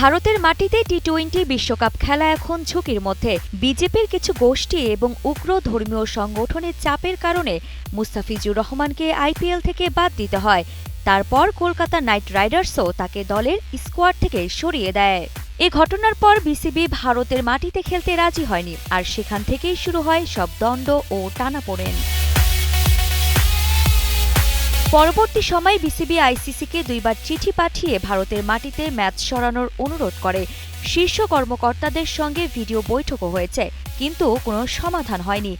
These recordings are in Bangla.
ভারতের মাটিতে টি টোয়েন্টি বিশ্বকাপ খেলা এখন ঝুঁকির মধ্যে। বিজেপির কিছু গোষ্ঠী এবং উগ্র ধর্মীয় সংগঠনের চাপের কারণে মুস্তাফিজুর রহমানকে আইপিএল থেকে বাদ দিতে হয়। তারপর কলকাতা নাইট রাইডার্সও তাকে দলের স্কোয়াড থেকে সরিয়ে দেয়। এ ঘটনার পর বিসিবি ভারতের মাটিতে খেলতে রাজি হয়নি। আর সেখান থেকেই শুরু হয় সব দণ্ড ও টানাপোড়েন। পরবর্তী সময়ে বিসিবি আইসিসিকে দুইবার চিঠি পাঠিয়ে ভারতের মাটিতে ম্যাচ সরানোর অনুরোধ করে। শীর্ষ কর্মকর্তাদের সঙ্গে ভিডিও বৈঠকও হয়েছে, কিন্তু কোনো সমাধান হয়নি।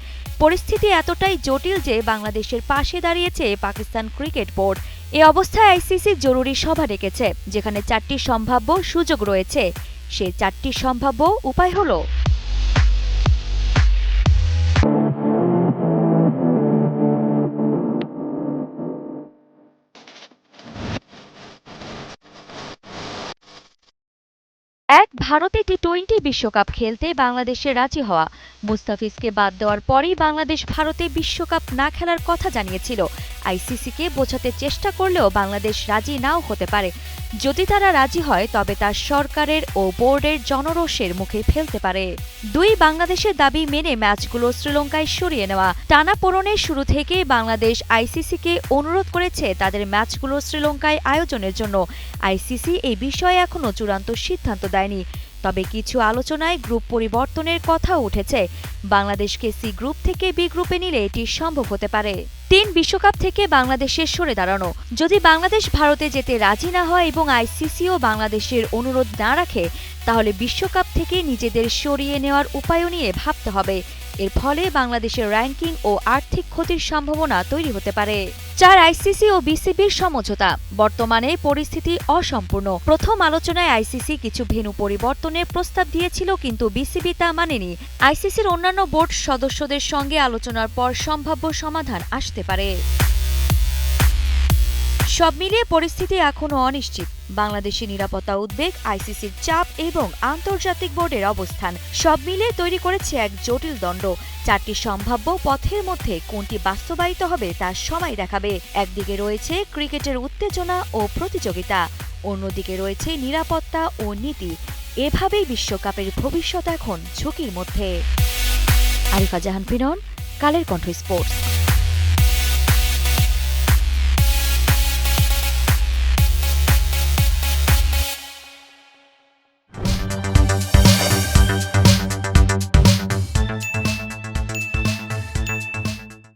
পরিস্থিতি এতটাই জটিল যে বাংলাদেশের পাশে দাঁড়িয়েছে পাকিস্তান ক্রিকেট বোর্ড। এ অবস্থায় আইসিসি জরুরি সভা ডেকেছে, যেখানে চারটি সম্ভাব্য সুযোগ রয়েছে। সে চারটি সম্ভাব্য উপায় হলো এক ভারতে টি টোয়েন্টি বিশ্বকাপ খেলতে বাংলাদেশে রাজি হওয়া। মুস্তাফিজকে বাদ দেওয়ার পরেই বাংলাদেশ ভারতে বিশ্বকাপ না খেলার কথা জানিয়েছিল আইসিসিকে বোঝাতে চেষ্টা করলেও বাংলাদেশ রাজি নাও হতে পারে। যদি তারা রাজি হয়, তবে তা সরকারের ও বোর্ডের জনরোষের মুখে ফেলতে পারে। দুই বাংলাদেশের দাবি মেনে ম্যাচগুলো শ্রীলঙ্কায় সরিয়ে নেওয়া। টানাপোড়নের শুরু থেকে বাংলাদেশ আইসিসিকে অনুরোধ করেছে তাদের ম্যাচগুলো শ্রীলঙ্কায় আয়োজনের জন্য। আইসিসি এই বিষয়ে এখনও চূড়ান্ত সিদ্ধান্ত দেয়নি। তবে কিছু আলোচনায় গ্রুপ পরিবর্তনের কথা উঠেছে। বাংলাদেশকে সি গ্রুপ থেকে বি গ্রুপে নিলে এটি সম্ভব হতে পারে। তিন বিশ্বকাপ থেকে বাংলাদেশের সরে দাঁড়ানো। যদি বাংলাদেশ ভারতে যেতে রাজি না হয় এবং আইসিসিও বাংলাদেশের অনুরোধ না রাখে, তাহলে বিশ্বকাপ থেকে নিজেদের সরিয়ে নেওয়ার উপায়ও নিয়ে ভাবতে হবে। এর ফলে বাংলাদেশের র্যাঙ্কিং ও আর্থিক ক্ষতির সম্ভাবনা তৈরি হতে পারে। চার আইসিসি ও বিসিবির সমঝোতা। বর্তমানে পরিস্থিতি অসম্পূর্ণ। প্রথম আলোচনায় আইসিসি কিছু ভেন্যু পরিবর্তনের প্রস্তাব দিয়েছিল, কিন্তু বিসিবি তা মানেনি। আইসিসির অন্যান্য বোর্ড সদস্যদের সঙ্গে আলোচনার পর সম্ভাব্য সমাধান আসতে পারে। সব মিলিয়ে পরিস্থিতি এখনও অনিশ্চিত। বাংলাদেশের নিরাপত্তা উদ্বেগ, আইসিসির চাপ এবং আন্তর্জাতিক বোর্ডের অবস্থান সব মিলিয়ে তৈরি করেছে এক জটিল দণ্ড। চারটি সম্ভাব্য পথের মধ্যে কোনটি বাস্তবায়িত হবে তা সময় দেখাবে। একদিকে রয়েছে ক্রিকেটের উত্তেজনা ও প্রতিযোগিতা, অন্যদিকে রয়েছে নিরাপত্তা ও নীতি। এভাবেই বিশ্বকাপের ভবিষ্যৎ এখন ঝুঁকির মধ্যে। আরিফা জাহান পিনন কালের কণ্ঠ স্পোর্টস।